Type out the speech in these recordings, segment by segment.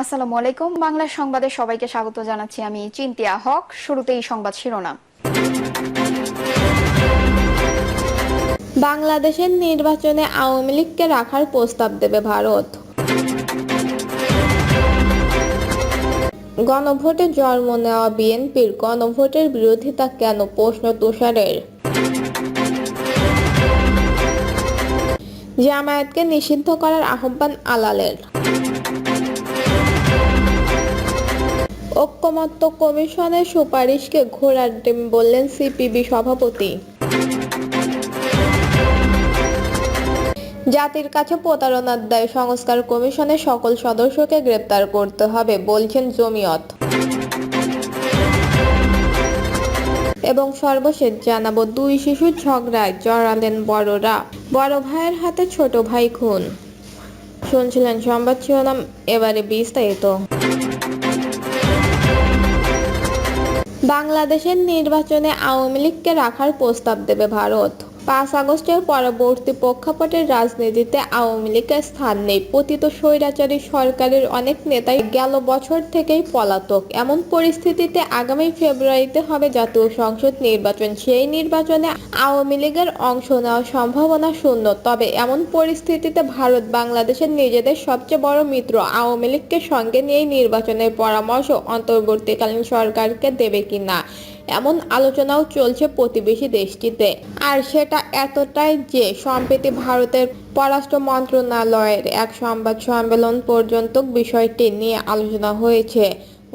আসসালামু আলাইকুম। বাংলা সংবাদে সবাইকে স্বাগত জানাচ্ছি আমি চিন্তিয়া হক। শুরুতেই সংবাদ শিরোনাম। বাংলাদেশের নির্বাচনে আওয়ামী লীগকে রাখার প্রস্তাব দেবে ভারত। গণভোটে জন্ম নেওয়া বিএনপির গণভোটের বিরোধিতা কেন? প্রশ্ন তুষারের। জামায়াতকে নিষিদ্ধ করার আহ্বান আলালের। ঐক্যমত্য কমিশনের সুপারিশকে ঘোরার ডিম বললেন সিপিবি সভাপতি। জাতির কাছে প্রতারণার দায় সংস্কার কমিশনের সকল সদস্যকে গ্রেপ্তার করতে হবে, বলছেন জমিয়ত। এবং সর্বশেষ জানাব, দুই শিশুর ঝগড়ায় জড়ালেন বড়রা। বড় ভাইয়ের হাতে ছোট ভাই খুন। শুনছিলেন সংবাদ শিরোনাম, এবারে বিস্তারিত। বাংলাদেশের নির্বাচনে আওয়ামী লীগকে রাখার প্রস্তাব দেবে ভারত। পাঁচ আগস্টের পরবর্তী প্রেক্ষাপটের রাজনীতিতে আওয়ামী লীগের স্থান নেই। পতিত স্বৈরাচারী সরকারের অনেক নেতাই গেল বছর থেকেই পলাতক। এমন পরিস্থিতিতে আগামী ফেব্রুয়ারিতে হবে জাতীয় সংসদ নির্বাচন। সেই নির্বাচনে আওয়ামী লীগের অংশ নেওয়ার সম্ভাবনা শূন্য। তবে এমন পরিস্থিতিতে ভারত বাংলাদেশের নিজেদের সবচেয়ে বড় মিত্র আওয়ামী লীগকে সঙ্গে নিয়েই নির্বাচনের পরামর্শ অন্তর্বর্তীকালীন সরকারকে দেবে কিনা। এমন আলোচনাও চলছে প্রতিবেশী দেশটিতে। আর সেটা এতটাই যে সম্প্রতি ভারতের পররাষ্ট্র মন্ত্রণালয়ের এক সংবাদ সম্মেলন পর্যন্ত বিষয়টি নিয়ে আলোচনা হয়েছে।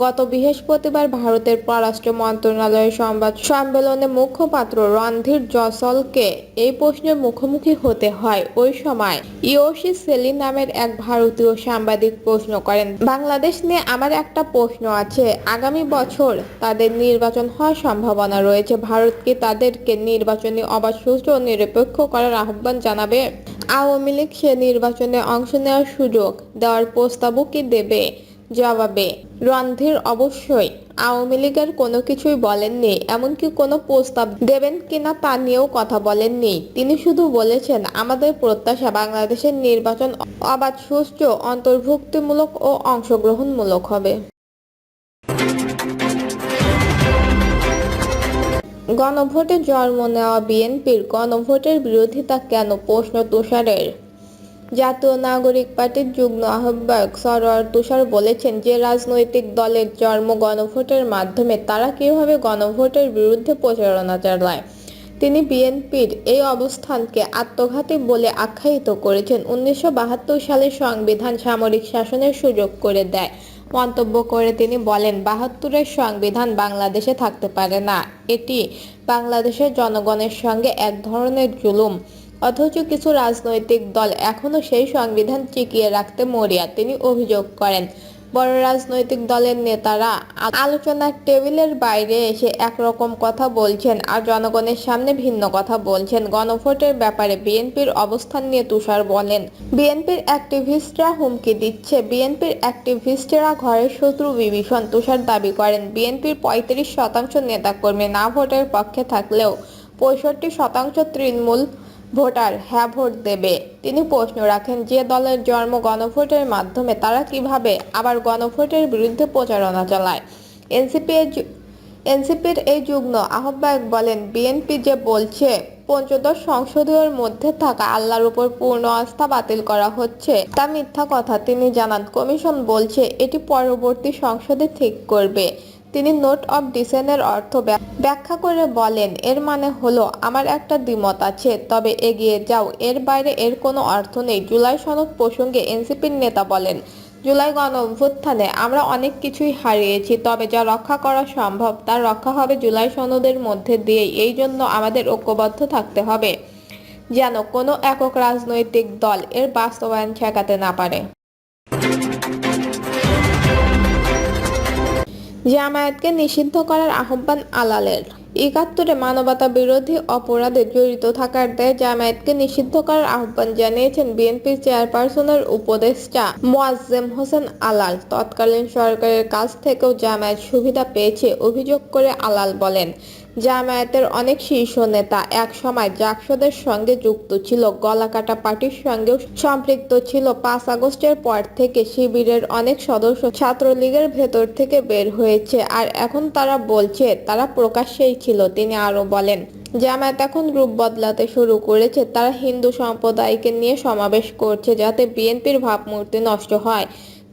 গত বৃহস্পতিবার ভারতের পররাষ্ট্র মন্ত্রণালয়ের সংবাদ সম্মেলনে মুখপাত্র রণধীর জসলকে এই প্রশ্নের মুখোমুখি হতে হয়। ওই সময় ইয়োশি সেলি নামের এক ভারতীয় সাংবাদিক প্রশ্ন করেন, বাংলাদেশ নিয়ে আমার একটা প্রশ্ন আছে। আগামী বছর তাদের নির্বাচন হওয়ার সম্ভাবনা রয়েছে। ভারত কি তাদেরকে নির্বাচনী অবাধ সুষ্ঠু ও নিরপেক্ষ করার আহ্বান জানাবে? আওয়ামী লীগ সে নির্বাচনে অংশ নেওয়ার সুযোগ দেওয়ার প্রস্তাবও কি দেবে? জবাবে, রণধীর অবশ্যই আওয়ামী লীগের কোনো কিছুই বলেননি, এমনকি কোনো প্রস্তাব দেবেন কিনা তা নিয়েও কথা বলেননি। তিনি শুধু বলেছেন, আমাদের প্রত্যাশা বাংলাদেশের নির্বাচন অবাধ, সুষ্ঠু, অন্তর্ভুক্তিমূলক ও অংশগ্রহণমূলক হবে। গণভোটে জন্ম নেওয়া বিএনপির গণভোটের বিরোধিতা কেন প্রশ্ন তুষারের? জাতীয় নাগরিক পার্টির যুগ্ম আহ্বায়ক সরোয়ার তুষার বলেছেন যে রাজনৈতিক দলের জন্ম গণভোটের মাধ্যমে তারা কীভাবে গণভোটের বিরুদ্ধে প্রচারণা চালায়। তিনি বিএনপির এই অবস্থানকে আত্মঘাতী বলে আখ্যায়িত করেছেন। উনিশশো বাহাত্তর সালের সংবিধান সামরিক শাসনের সুযোগ করে দেয়। মন্তব্য করে তিনি বলেন, বাহাত্তরের সংবিধান বাংলাদেশে থাকতে পারে না। এটি বাংলাদেশের জনগণের সঙ্গে এক ধরনের জুলুম। অথচ কিছু রাজনৈতিক দল এখনও সেই সংবিধান টিকিয়ে রাখতে মরিয়া তিনি অভিযোগ করেন। বড় রাজনৈতিক দলের নেতারা আলোচনার টেবিলের বাইরে এসে একরকম কথা বলছেন আর জনগণের সামনে ভিন্ন কথা বলছেন। গণভোটের ব্যাপারে বিএনপির অবস্থান নিয়ে তুষার বলেন, বিএনপির অ্যাক্টিভিস্টরা হুমকি দিচ্ছে। বিএনপির অ্যাক্টিভিস্টরা ঘরের শত্রু বিভীষণ। তুষার দাবি করেন, বিএনপির পঁয়ত্রিশ শতাংশ নেতাকর্মী না ভোটের পক্ষে থাকলেও পঁয়ষট্টি শতাংশ তৃণমূল ভোটার হ্যাঁ ভোট দেবে। তিনি প্রশ্ন রাখেন, যে দলের জন্ম গণভোটের মাধ্যমে তারা কীভাবে আবার গণভোটের বিরুদ্ধে প্রচারণা চালায়? এনসিপি এনসিপির এই যুগ্ম আহ্বায়ক বলেন, বিএনপি যে বলছে, পঞ্চদশ সংসদীয়র মধ্যে থাকা আল্লাহর উপর পূর্ণ আস্থা বাতিল করা হচ্ছে, তা মিথ্যা কথা। তিনি জানান, কমিশন বলছে, এটি পরবর্তী সংসদে ঠিক করবে। তিনি নোট অফ ডিসেনের অর্থ ব্যাখ্যা করে বলেন, এর মানে হলো, আমার একটা দ্বিমত আছে, তবে এগিয়ে যাও। এর বাইরে এর কোনো অর্থ নেই। জুলাই সনদ প্রসঙ্গে এনসিপির নেতা বলেন, জুলাই গণ অভ্যুত্থানে আমরা অনেক কিছুই হারিয়েছি, তবে যা রক্ষা করা সম্ভব, তা রক্ষা হবে জুলাই সনদের মধ্যে দিয়েই। এই জন্য আমাদের ঐক্যবদ্ধ থাকতে হবে। যেন কোনো একক রাজনৈতিক দল এর বাস্তবায়ন ঠেকাতে না পারে। জামায়াতকে নিষিদ্ধ করার আহ্বান আলালের। একাত্তরে মানবতা বিরোধী অপরাধে জড়িত থাকার দেয় জামায়াতকে নিষিদ্ধ করার আহ্বান জানিয়েছেন বিএনপির চেয়ারপারসনের উপদেষ্টা মোয়াজ্জেম হোসেন আলাল। তৎকালীন সরকারের কাছ থেকেও জামায়াত সুবিধা পেয়েছে, অভিযোগ করে আলাল বলেন। জামায়াতের অনেক শীর্ষ নেতা এক সময় জাকসদের সঙ্গে যুক্ত ছিল। গলাকাটা পার্টির সঙ্গেও সম্পৃক্ত ছিল। পাঁচ আগস্টের পর থেকে শিবিরের অনেক সদস্য ছাত্রলীগের ভেতর থেকে বের হয়েছে। আর এখন তারা বলছে, তারা প্রকাশ্যেই ছিল, তিনি আরও বলেন। জামায়াত এখন রূপ বদলাতে শুরু করেছে। তারা হিন্দু সম্প্রদায়কে নিয়ে সমাবেশ করছে যাতে বিএনপির ভাবমূর্তি নষ্ট হয়।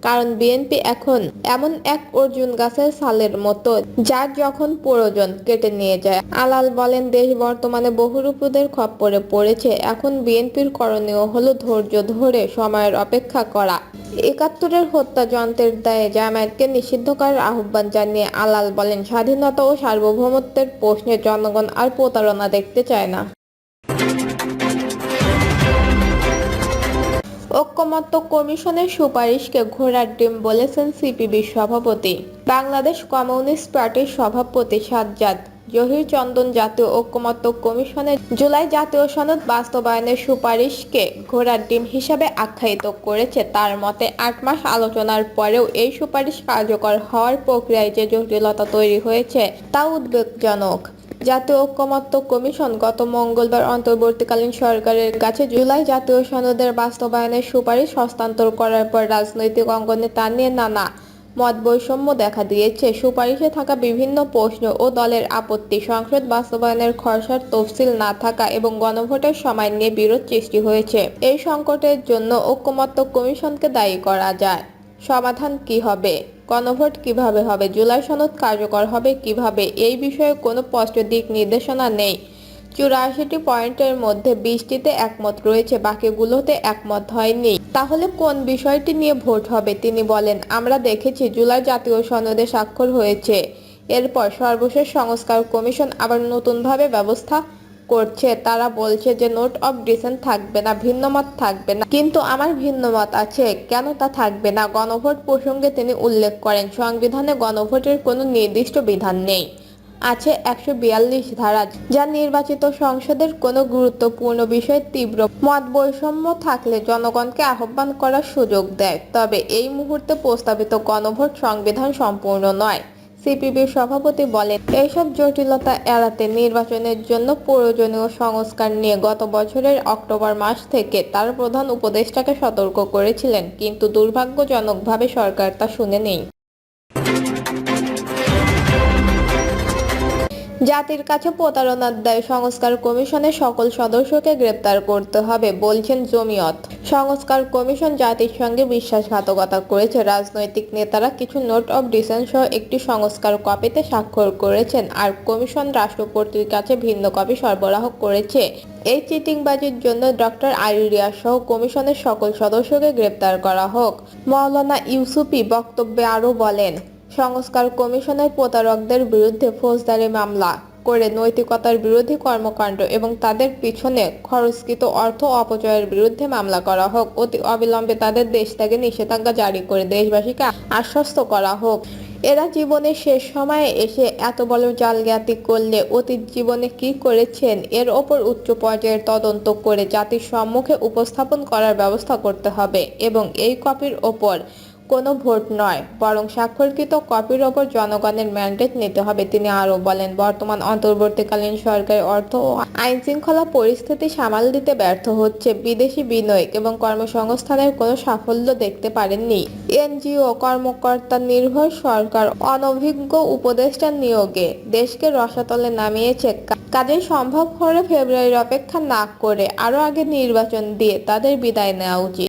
কারণ বিএনপি এখন এমন এক অর্জুন গাছের সালের মতো, যার যখন প্রয়োজন কেটে নিয়ে যায়। আলাল বলেন, দেশ বর্তমানে বহুরূপদের খপ্পরে পড়েছে। এখন বিএনপির করণীয় হলো ধৈর্য ধরে সময়ের অপেক্ষা করা। একাত্তরের হত্যাযন্ত্রের দায়ে জামায়াতকে নিষিদ্ধ করার আহ্বান জানিয়ে আলাল বলেন, স্বাধীনতা ও সার্বভৌমত্বের প্রশ্নে জনগণ আর প্রতারণা দেখতে চায় না। ঐক্যমত্য কমিশনের সুপারিশকে ঘোড়ার ডিম বলেছেন সিপিবির সভাপতি। বাংলাদেশ কমিউনিস্ট পার্টির সভাপতি সাজ্জাদ জহির চন্দন জাতীয় ঐক্যমত্য কমিশনের জুলাই জাতীয় সনদ বাস্তবায়নের সুপারিশকে ঘোড়ার ডিম হিসাবে আখ্যায়িত করেছে। তার মতে, আট মাস আলোচনার পরেও এই সুপারিশ কার্যকর হওয়ার প্রক্রিয়ায় যে জটিলতা তৈরি হয়েছে, তা উদ্বেগজনক। জাতীয় ঐক্যমত্য কমিশন গত মঙ্গলবার অন্তর্বর্তীকালীন সরকারের কাছে জুলাই জাতীয় সনদের বাস্তবায়নের সুপারিশ হস্তান্তর করার পর রাজনৈতিক অঙ্গনে তা নিয়ে নানা মত বৈষম্য দেখা দিয়েছে। সুপারিশে থাকা বিভিন্ন প্রশ্ন ও দলের আপত্তি, সংসদ বাস্তবায়নের খসড়ার তফসিল না থাকা এবং গণভোটের সময় নিয়ে বিরোধ সৃষ্টি হয়েছে। এই সংকটের জন্য ঐক্যমত্য কমিশনকে দায়ী করা যায়। সমাধান কি হবে? গণভোট কীভাবে হবে? জুলাই সনদ কার্যকর হবে কীভাবে? এই বিষয়ে কোনো স্পষ্ট দিক নির্দেশনা নেই। চুরাশিটি পয়েন্টের মধ্যে বিশটিতে একমত রয়েছে, বাকিগুলোতে একমত হয়নি। তাহলে কোন বিষয়টি নিয়ে ভোট হবে? তিনি বলেন, আমরা দেখেছি জুলাই জাতীয় সনদে স্বাক্ষর হয়েছে। এরপর সর্বশেষ সংস্কার কমিশন আবার নতুনভাবে ব্যবস্থা করছে, তারা বলছে যে নোট অফ ডিসেন্ট থাকবে না, ভিন্নমত থাকবে না। কিন্তু আমার ভিন্নমত আছে, কেন তা থাকবে না? গণভোট প্রসঙ্গে তিনি উল্লেখ করেন, সংবিধানে গণভোটের কোনো নির্দিষ্ট বিধান নেই। আছে একশো বিয়াল্লিশ ধারা, যা নির্বাচিত সংসদের কোনো গুরুত্বপূর্ণ বিষয়ে তীব্র মত বৈষম্য থাকলে জনগণকে আহ্বান করার সুযোগ দেয়। তবে এই মুহূর্তে প্রস্তাবিত গণভোট সংবিধান সম্পূর্ণ নয়। সিপিবির সভাপতি বলেন এইসব জটিলতা এড়াতে নির্বাচনের জন্য প্রয়োজনীয় সংস্কার নিয়ে গত বছরের অক্টোবর মাস থেকে তার প্রধান উপদেষ্টাকে সতর্ক করেছিলেন, কিন্তু দুর্ভাগ্যজনকভাবে সরকার তা শুনে নেই জাতির কাছে প্রতারণার দায় সংস্কার কমিশনের সকল সদস্যকে গ্রেপ্তার করতে হবে, বলছেন জমিয়ত। সংস্কার কমিশন জাতির সঙ্গে বিশ্বাসঘাতকতা করেছে। রাজনৈতিক নেতারা কিছু নোট অব ডিসেন্ট সহ একটি সংস্কার কপিতে স্বাক্ষর করেছেন আর কমিশন রাষ্ট্রপতির কাছে ভিন্ন কপি সরবরাহ করেছে। এই চিটিংবাজির জন্য ডক্টর আইরিয়া সহ কমিশনের সকল সদস্যকে গ্রেপ্তার করা হোক। মৌলানা ইউসুফি বক্তব্যে আরও বলেন সংস্কার কমিশনের প্রতারকদের বিরুদ্ধে ফৌজদারি মামলা করে নৈতিকতার বিরোধী কর্মকাণ্ড এবং তাদের পিছনে খরচকৃত অর্থ অপচয়ের বিরুদ্ধে মামলা করা হোক। অতি অবিলম্বে তাদের দেশ থেকে নিষেধাজ্ঞা জারি করে দেশবাসীকে আশ্বস্ত করা হোক। এরা জীবনের শেষ সময়ে এসে এত বড় জালজ্ঞাতি করলে অতীত জীবনে কি করেছেন? এর ওপর উচ্চ পর্যায়ের তদন্ত করে জাতির সম্মুখে উপস্থাপন করার ব্যবস্থা করতে হবে এবং এই কপির ওপর কোনো ভোট নয়, বরং স্বাক্ষরকৃত কপির ওপর জনগণের ম্যান্ডেট নিতে হবে, তিনি আরও বলেন। বর্তমান অন্তর্বর্তীকালীন সরকার অর্থ ও আইন শৃঙ্খলা পরিস্থিতি সামাল দিতে ব্যর্থ হচ্ছে বিদেশি বিনিয়োগ এবং কর্মসংস্থানের কোনো সাফল্য দেখতে পারেননি। এনজিও কর্মকর্তা নির্ভর সরকার অনভিজ্ঞ উপদেষ্টা নিয়োগে দেশকে রসাতলে নামিয়েছে। কা- কাজেই সম্ভব হলে ফেব্রুয়ারির অপেক্ষা না করে আরও আগে নির্বাচন দিয়ে তাদের বিদায় নেওয়া উচিত।